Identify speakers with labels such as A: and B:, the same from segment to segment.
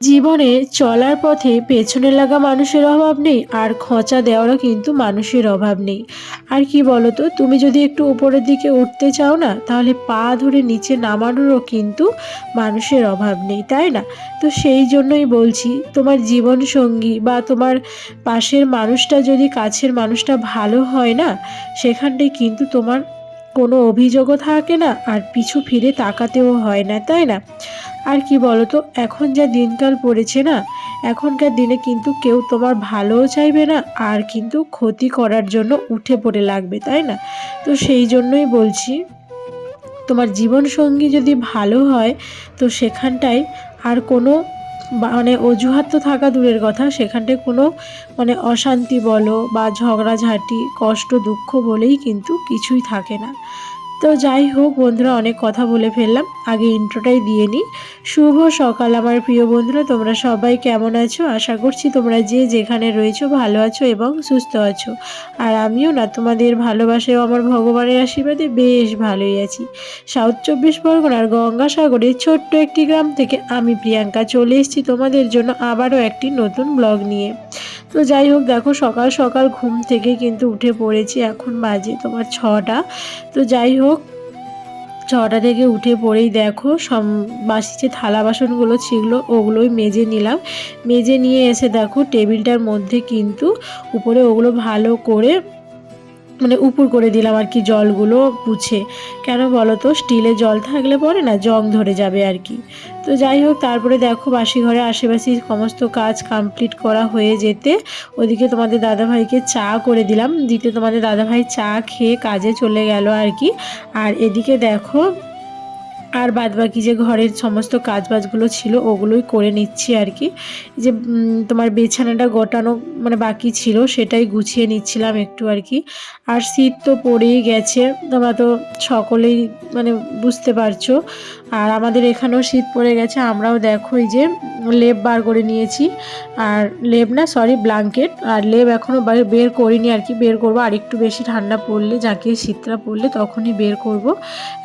A: জীবনে চলার পথে পেছনে লাগা মানুষের অভাব নেই, আর খোঁচা দেওয়ারও কিন্তু মানুষের অভাব নেই। আর কি বলো তো তুমি যদি একটু উপরের দিকে উঠতে চাও না, তাহলে পা ধরে নিচে নামানোরও কিন্তু মানুষের অভাব নেই, তাই না? তো সেই জন্যই বলছি, তোমার জীবন সঙ্গী বা তোমার পাশের মানুষটা যদি কাছের মানুষটা ভালো হয় না সেখানটায় কিন্তু তোমার কোনো অভিযোগও থাকে না, আর পিছু ফিরে তাকাতেও হয় না, তাই না? আর কি বলতো, এখন যা দিনকাল পড়েছে না, এখনকার দিনে কিন্তু কেউ তোমার ভালোও চাইবে না, আর কিন্তু ক্ষতি করার জন্য উঠে পড়ে লাগবে, তাই না? তো সেই জন্যই বলছি, তোমার জীবনসঙ্গী যদি ভালো হয়, তো সেখানটায় আর কোনো মানে অজুহাত তো থাকা দূরের কথা, সেখানটায় কোনো মানে অশান্তি বলো বা ঝগড়াঝাঁটি, কষ্ট দুঃখ বলেই কিন্তু কিছুই থাকে না। তো যাই হোক বন্ধুরা, অনেক কথা বলে ফেললাম। আগে ইন্ট্রোটাই দিয়ে নিই। শুভ সকাল আমার প্রিয় বন্ধুরা, তোমরা সবাই কেমন আছো? আশা করছি তোমরা যে যেখানে রয়েছো ভালো আছো এবং সুস্থ আছো। আর আমিও না, তোমাদের ভালোবাসায় আমার ভগবানের আশীর্বাদে বেশ ভালোই আছি। সাউথ চব্বিশ পরগনার গঙ্গাসাগরের ছোট্ট একটি গ্রাম থেকে আমি প্রিয়াঙ্কা চলে এসেছি তোমাদের জন্য আবারও একটি নতুন ব্লগ নিয়ে। তো যাই হোক, দেখো সকাল সকাল ঘুম থেকে কিন্তু উঠে পড়েছি। এখন বাজে তোমার ছটা। তো যাই হোক, ছটা থেকে উঠে পড়েই দেখো সব বাসি যে থালা বাসনগুলো ছিল, ওগুলোই মেজে নিলাম। মেজে নিয়ে এসে দেখো টেবিলটার মধ্যে কিন্তু উপরে ওগুলো ভালো করে মানে উপর করে দিলাম আর কি জলগুলো পুছে। কেন বলো তো? স্টিলে জল থাকলে পরে না জং ধরে যাবে আর কি। তো যাই হোক, তারপরে দেখো বাসি ঘরে আশেপাশে সমস্ত কাজ কমপ্লিট করা হয়ে যেতে ওদিকে তোমাদের দাদাভাইকে চা করে দিলাম। দিতে তোমাদের দাদাভাই চা খেয়ে কাজে চলে গেল আর কি। আর এদিকে দেখো আর বাদ বাকি যে ঘরের সমস্ত কাজবাজগুলো ছিল, ওগুলোই করে নিচ্ছি আর কি। যে তোমার বেছানাটা গোটানো মানে বাকি ছিল, সেটাই গুছিয়ে নিচ্ছিলাম একটু আর কি। আর শীত তো পড়েই গেছে, তোমরা তো সকলেই মানে বুঝতে পারছ। আর আমাদের এখানেও শীত পড়ে গেছে, আমরাও দেখো যে লেপ বার করে নিয়েছি। আর লেপ না সরি ব্ল্যাঙ্কেট আর লেপ এখনও বের করিনি আর কি। বের করব, আর একটু বেশি ঠান্ডা পড়লে, যাকে শীতটা পড়লে তখনই বের করব।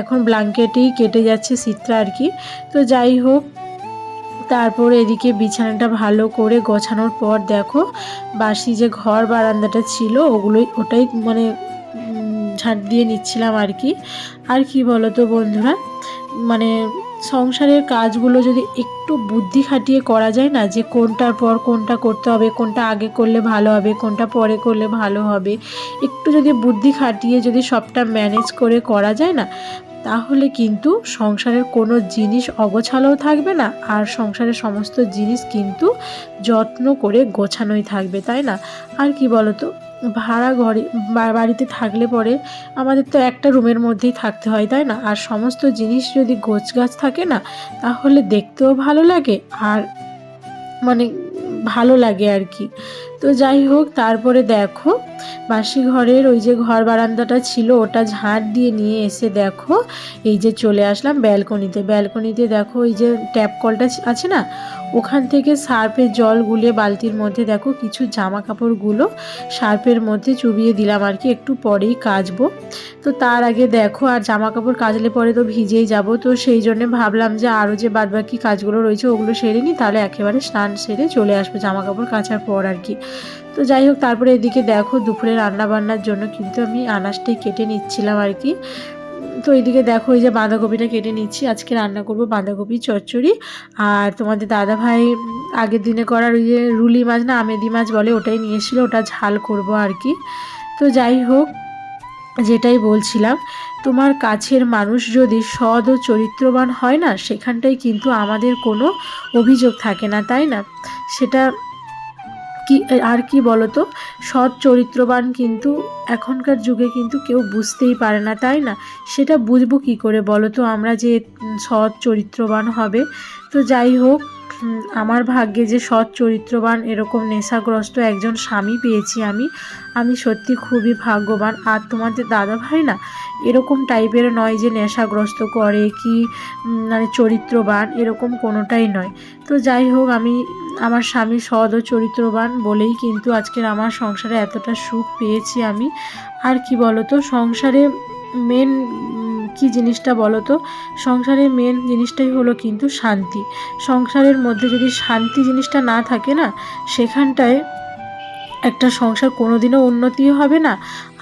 A: এখন ব্ল্যাঙ্কেটেই কেটে যাচ্ছে শীতটা আর কি। তো যাই হোক, তারপর এদিকে বিছানাটা ভালো করে গোছানোর পর দেখো, বাসি যে ঘর বারান্দাটা ছিল, ওগুলোই, ওটাই মানে ঝাঁট দিয়ে নিচ্ছিলাম আর কি। আর কি বলো তো বন্ধুরা? মানে সংসারের কাজগুলো যদি একটু বুদ্ধি খাটিয়ে করা যায় না, যে কোনটার পর কোনটা করতে হবে, কোনটা আগে করলে ভালো হবে, কোনটা পরে করলে ভালো হবে, একটু যদি বুদ্ধি খাটিয়ে যদি সবটা ম্যানেজ করে করা যায় না, তাহলে কিন্তু সংসারের কোনো জিনিস অগোছালোও থাকবে না, আর সংসারের সমস্ত জিনিস কিন্তু যত্ন করে গোছানোই থাকবে, তাই না? আর কি বলতো? ভাড়া ঘরে বাড়িতে থাকলে পরে আমাদের তো একটা রুমের মধ্যেই থাকতে হয়, তাই না? আর সমস্ত জিনিস যদি গোছ গাছ থাকে না, তাহলে দেখতেও ভালো লাগে আর মানে ভালো লাগে আর কি। তো যাই হোক, তারপরে দেখো বাসি ঘরের ওই যে ঘর বারান্দাটা ছিল, ওটা ঝাঁট দিয়ে নিয়ে এসে দেখো, এই যে চলে আসলাম ব্যালকনিতে। ব্যালকনিতে দেখো এই যে ট্যাপ কলটা আছে না? ওখান থেকে সার্ফের জল গুলে বালতির মধ্যে দেখো, কিছু জামা কাপড়গুলো সার্ফের মধ্যে চুবিয়ে দিলাম আর কি, একটু পরেই কাচবো। তো তার আগে দেখো, আর জামা কাপড় কাচলে পরে তো ভিজেই যাব, তো সেই জন্য ভাবলাম যে আরও যে বাদবাকি কাজগুলো রয়েছে, ওগুলো সেরে নিই, তাহলে একেবারে স্নান সেরে চলে আসব জামা কাপড় কাচার পর আর কি। তো যাই হোক, তারপরে এদিকে দেখো দুপুরে রান্না বান্নার জন্য কিন্তু আমি আনাজটাই কেটে নিচ্ছিলাম আর কি। তো এইদিকে দেখো এই যে বাঁধাকপিটা কেটে নিচ্ছি। আজকে রান্না করব বাঁধাকপি, চচ্চড়ি আর তোমাদের দাদা ভাই আগের দিনে করার ওই যে রুলি মাছ না আমেদি মাছ বলে ওটাই নিয়ে ওটা ঝাল করব আর কি। তো যাই হোক, যেটাই বলছিলাম, তোমার কাছের মানুষ যদি সৎ ও চরিত্রবান হয় না সেখানটাই কিন্তু আমাদের কোনো অভিযোগ থাকে না, তাই না? সেটা কি, আর কি বলতো? সৎ চরিত্রবান কিন্তু এখনকার যুগে কিন্তু কেউ বুঝতেই পারে না, তাই না? সেটা বুঝব কি করে বলো তো আমরা যে সৎ চরিত্রবান হবে, তো যাই হোক আমার ভাগ্যে যে সৎ, চরিত্রবান, এরকম নেশাগ্রস্ত একজন স্বামী পেয়েছি আমি আমি সত্যি খুবই ভাগ্যবান। আর তোমাদের দাদা ভাই না, এরকম টাইপের নয় যে নেশাগ্রস্ত করে কি মানে চরিত্রবান, এরকম কোনোটাই নয়। তো যাই হোক, আমি আমার স্বামী সৎ ও চরিত্রবান বলেই কিন্তু আজকের আমার সংসারে এতটা সুখ পেয়েছি আমি। আর কি বলতো, সংসারে মেন কি জিনিসটা বলো তো সংসারের মেন জিনিসটাই হলো কিন্তু শান্তি। সংসারের মধ্যে যদি শান্তি জিনিসটা না থাকে না, সেখানটায় একটা সংসার কোনোদিনও উন্নতিও হবে না,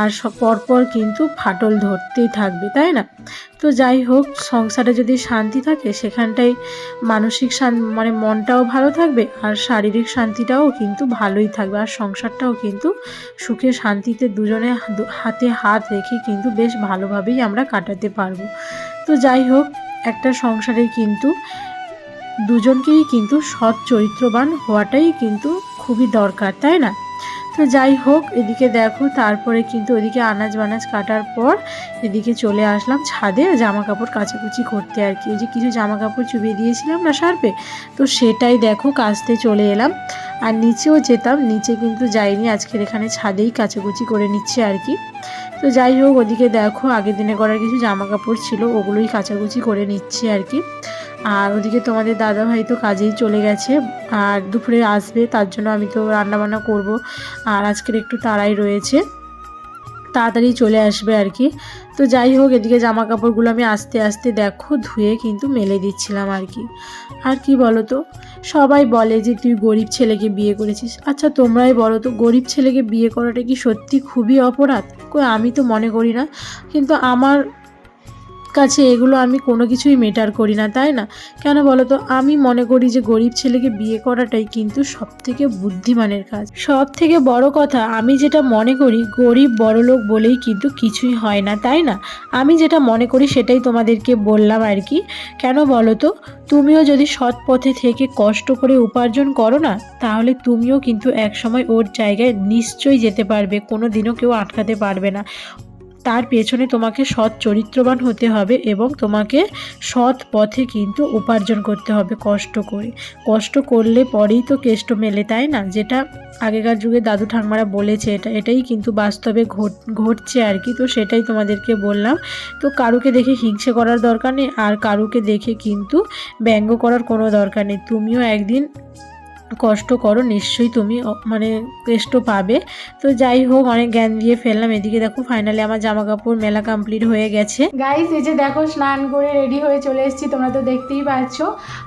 A: আর পরপর কিন্তু ফাটল ধরতেই থাকবে, তাই না? তো যাই হোক, সংসারে যদি শান্তি থাকে, সেখানটায় মানসিক শান মানে মনটাও ভালো থাকবে, আর শারীরিক শান্তিটাও কিন্তু ভালোই থাকবে, আর সংসারটাও কিন্তু সুখে শান্তিতে দুজনে হাতে হাত রেখে কিন্তু বেশ ভালোভাবেই আমরা কাটাতে পারব। তো যাই হোক, একটা সংসারে কিন্তু দুজনকেই কিন্তু সৎ চরিত্রবান হওয়াটাই কিন্তু খুবই দরকার, তাই না? তো যাই হোক, এদিকে দেখো, তারপরে কিন্তু ওদিকে আনাজ বানাজ কাটার পর এদিকে চলে আসলাম ছাদে জামা কাপড় কাচাকুচি করতে আর কি। ওই যে কিছু জামা কাপড় চুবিয়ে দিয়েছিলাম না সারপে তো সেটাই দেখো, কাচতে চলে এলাম। আর নিচেও যেতাম, নিচে কিন্তু যাইনি, আজকের এখানে ছাদেই কাচাকুচি করে নিচ্ছে আর কি। তো যাই হোক, ওদিকে দেখো, আগের দিনে করার কিছু জামা কাপড় ছিল, ওগুলোই কাচাকুচি করে নিচ্ছে আর কি। আর ওদিকে তোমাদের দাদা ভাই তো কাজেই চলে গেছে, আর দুপুরে আসবে, তার জন্য আমি তো রান্না বান্না করব, আর আজকের একটু তাড়াই রয়েছে। তাড়াতাড়ি চলে আসবে আর কি। তো যাই হোক, এদিকে জামা কাপড়গুলো আমি আস্তে আস্তে দেখো, ধুয়ে কিন্তু মেলে দিচ্ছিলাম আর কি। আর কি বলো তো সবাই বলে যে তুই গরিব ছেলেকে বিয়ে করেছিস। আচ্ছা তোমরাই বলো তো, গরিব ছেলেকে বিয়ে করাটা কি সত্যি খুবই অপরাধ? আমি তো মনে করি না। কিন্তু আমার কাছে এগুলো আমি কোনো কিছুই মেটার করি না, তাই না? কেন বলো তো? আমি মনে করি যে গরিব ছেলেকে বিয়ে করাটাই কিন্তু সব থেকে বুদ্ধিমানের কাজ। সব থেকে বড় কথা, আমি যেটা মনে করি, গরিব বড়লোক বলেই কিন্তু কিছুই হয় না, তাই না? আমি যেটা মনে করি সেটাই তোমাদেরকে বললাম আর কি। কেন বলো তো? তুমিও যদি সৎ পথে থেকে কষ্ট করে উপার্জন করো না, তাহলে তুমিও কিন্তু একসময় ওর জায়গায় নিশ্চয়ই যেতে পারবে কোনো দিনও কেউ আটকাতে পারবে না। তার পেছনে তোমাকে সৎ চরিত্রবান হতে হবে এবং তোমাকে সৎ পথে কিন্তু উপার্জন করতে হবে কষ্ট করে। কষ্ট করলে পরেই তো কেষ্ট মেলে, তাই না? যেটা আগেকার যুগে দাদু ঠাকমারা বলেছে, এটা, এটাই কিন্তু বাস্তবে ঘট, ঘটছে আর কি। তো সেটাই তোমাদেরকে বললাম। তো কারুকে দেখে হিংসে করার দরকার নেই, আর কারুকে দেখে কিন্তু ব্যঙ্গ করার কোনো দরকার নেই। তুমিও একদিন কষ্ট করো, নিশ্চয়ই তুমি মানে কেষ্ট পাবে। তো যাই হোক, অনেক জ্ঞান দিয়ে ফেললাম। এদিকে দেখো ফাইনালি আমার জামা কাপড় মেলা কমপ্লিট হয়ে গেছে।
B: গাইস এই যে দেখো, স্নান করে রেডি হয়ে চলে এসেছি, তোমরা তো দেখতেই পাচ্ছ।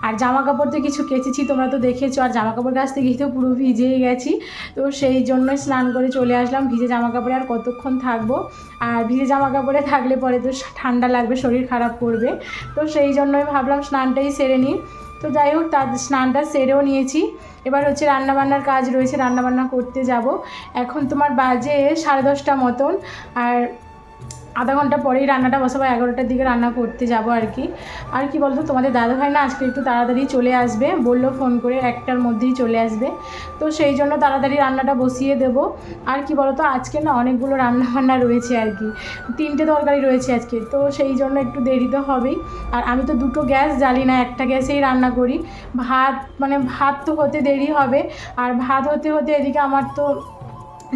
B: আর জামা কাপড় তো কিছু কেচেছি, তোমরা তো দেখেছ। আর জামা কাপড় কাছ থেকে তো পুরো ভিজেই গেছি। তো সেই জন্যই স্নান করে চলে আসলাম। ভিজে জামা কাপড়ে আর কতক্ষণ থাকব? আর ভিজে জামা কাপড়ে থাকলে পরে তো ঠান্ডা লাগবে, শরীর খারাপ করবে। তো সেই জন্যই ভাবলাম স্নানটাই সেরে নিই। তো যাই হোক, তার স্নানটা সেরেও নিয়েছি। এবার হচ্ছে রান্নাবান্নার কাজ রয়েছে, রান্নাবান্না করতে যাব। এখন তোমার বাজে সাড়ে দশটা মতন। আর আধা ঘণ্টা পরেই রান্নাটা বসাবো, এগারোটার দিকে রান্না করতে যাব আর কি। আর কি বলতো, তোমাদের দাদা ভাই না আজকে একটু তাড়াতাড়ি চলে আসবে, বলল ফোন করে একটার মধ্যেই চলে আসবে। তো সেই জন্য তাড়াতাড়ি রান্নাটা বসিয়ে দেব। আর কি বলতো, আজকে না অনেকগুলো রান্না বান্না রয়েছে আর কি। তিনটে তরকারি রয়েছে আজকে, তো সেই জন্য একটু দেরি তো হবেই। আর আমি তো দুটো গ্যাস জ্বালি না, একটা গ্যাসেই রান্না করি। ভাত মানে ভাত তো হতে দেরি হবে। আর ভাত হতে হতে এদিকে আমার তো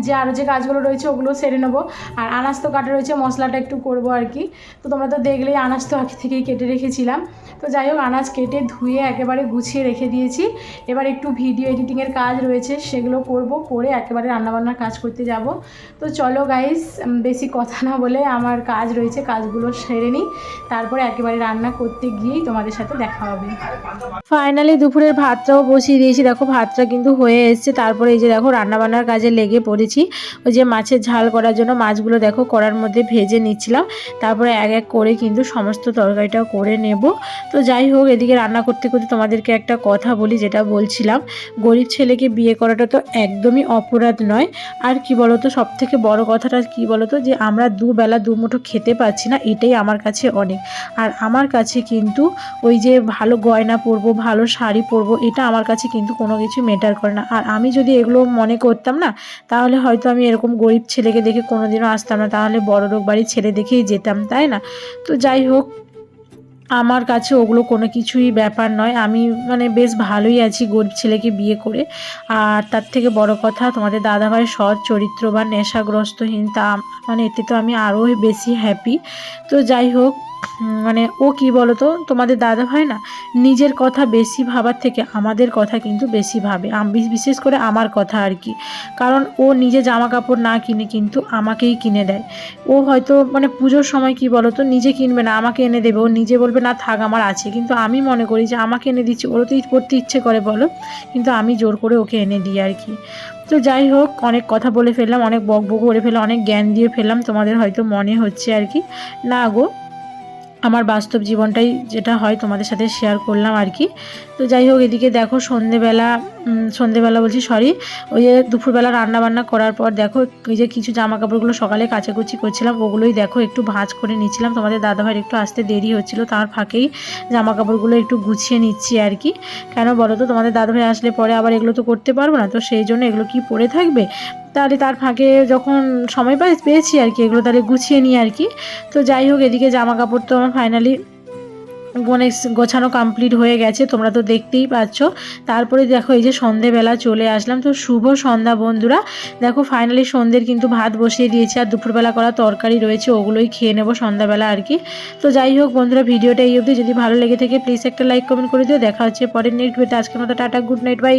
B: যে আরও যে কাজগুলো রয়েছে ওগুলো সেরে নেব। আর আনাজ তো কাটা রয়েছে, মশলাটা একটু করব আর কি। তো তোমরা তো দেখলেই আনাজ তো আগে থেকেই কেটে রেখেছিলাম। তো যাই হোক, আনাজ কেটে ধুয়ে একেবারে গুছিয়ে রেখে দিয়েছি। এবার একটু ভিডিও এডিটিংয়ের কাজ রয়েছে, সেগুলো করব, করে একেবারে রান্নাবান্নার কাজ করতে যাব। তো চলো গাইস বেশি কথা না বলে আমার কাজ রয়েছে, কাজগুলো সেরে নিই। তারপরে একেবারে রান্না করতে গিয়েই তোমাদের সাথে দেখা হবে।
A: ফাইনালি দুপুরের ভাতটাও বসিয়ে দিয়েছি। দেখো ভাতটা কিন্তু হয়ে এসছে। তারপরে এই যে দেখো রান্নাবান্নার কাজে লেগে পড়েছি ওই যে মাছের ঝাল করার জন্য মাছগুলো দেখো কড়ার মধ্যে ভেজে নিচ্ছিলাম। তারপরে এক এক করে কিন্তু সমস্ত তরকারিটাও করে নেব। তো যাই হোক, এদিকে রান্না করতে করতে তোমাদেরকে একটা কথা বলি, যেটা বলছিলাম। গরিব ছেলেকে বিয়ে করাটা তো একদমই অপরাধ নয়। আর কি বলতো সব থেকে বড় কথাটা কি বলতো, যে আমরা দুবেলা দুমুঠো খেতে পাচ্ছি না, এটাই আমার কাছে অনেক। আর আমার কাছে কিন্তু ওই যে ভালো গয়না পরবো, ভালো শাড়ি পরবো, এটা আমার কাছে কিন্তু কোনো কিছু মেটার করে না। আর আমি যদি এগুলো মনে করতাম না, তাহলে হয়তো আমি এরকম গরিব ছেলেকে দেখে কোনোদিনও আসতাম না। তাহলে বড় লোক বাড়ির ছেলে দেখেই যেতাম, তাই না? তো যাই হোক, আমার কাছে ওগুলো কোনো কিছুই ব্যাপার নয়। আমি মানে বেশ ভালোই আছি গরিব ছেলেকে বিয়ে করে। আর তার থেকে বড় কথা, তোমাদের দাদাভাই সৎ চরিত্র বা নেশাগ্রস্তহীন তা মানে এতে তো আমি আরও বেশি হ্যাপি তো যাই হোক মানে ও কি বলো তো তোমাদের দাদা ভাই না নিজের কথা বেশি ভাবার থেকে আমাদের কথা কিন্তু বেশি ভাবে। বিশেষ করে আমার কথা আর কি। কারণ ও নিজে জামা কাপড় না কিনে কিন্তু আমাকেই কিনে দেয়। ও হয়তো মানে পুজোর সময় কি বলো তো নিজে কিনবে না, আমাকে এনে দেবে। ও নিজে বলবে, না, থাক, আমার আছে। কিন্তু আমি মনে করি যে আমাকে এনে দিচ্ছে, ওরও তো পড়তে ইচ্ছে করে বলো। কিন্তু আমি জোর করে ওকে এনে দিই আর কি। তো যাই হোক, অনেক কথা বলে ফেললাম, অনেক বক বক করে ফেললাম, অনেক জ্ঞান দিয়ে ফেললাম। তোমাদের হয়তো মনে হচ্ছে আর কি। না গো আমার বাস্তব জীবনটাই যেটা হয় তোমাদের সাথে শেয়ার করলাম আর কি। তো যাই হোক, এদিকে দেখো সন্ধেবেলা সন্ধেবেলা বলছি সরি ওই যে দুপুরবেলা রান্না বান্না করার পর দেখো ওই যে কিছু জামা কাপড়গুলো সকালে কাচাকুচি করছিলাম, ওগুলোই দেখো একটু ভাঁজ করে নিচ্ছিলাম। তোমাদের দাদাভাইয়ের একটু আসতে দেরি হচ্ছিল, তার ফাঁকেই জামা কাপড়গুলো একটু গুছিয়ে নিচ্ছি আর কি। কেন বলো তো, তোমাদের দাদাভাই আসলে পরে আবার এগুলো তো করতে পারব না, তো সেই জন্য এগুলো কি পরে থাকবে? তাহলে তার ফাঁকে যখন সময় পাই, পেয়েছি আর কি। এগুলো তাহলে গুছিয়ে নিই আর কি। তো যাই হোক, এদিকে জামা কাপড় তো আমার ফাইনালি অনেক গোছানো কমপ্লিট হয়ে গেছে। তোমরা তো দেখতেই পাচ্ছ। তারপরে দেখো, এই যে সন্ধেবেলা চলে আসলাম। তো শুভ সন্ধ্যা বন্ধুরা। দেখো ফাইনালি সন্ধ্যের কিন্তু ভাত বসিয়ে দিয়েছি আর দুপুরবেলা করা তরকারি রয়েছে, ওগুলোই খেয়ে নেব সন্ধ্যাবেলা আর কি। তো যাই হোক বন্ধুরা, ভিডিওটা এই অবধি। যদি ভালো লেগে থাকে প্লিজ একটা লাইক কমেন্ট করে দিও। দেখা হচ্ছে পরের নেক্সট ভিডিওতে আজকের মতো টাটা গুড নাইট বাই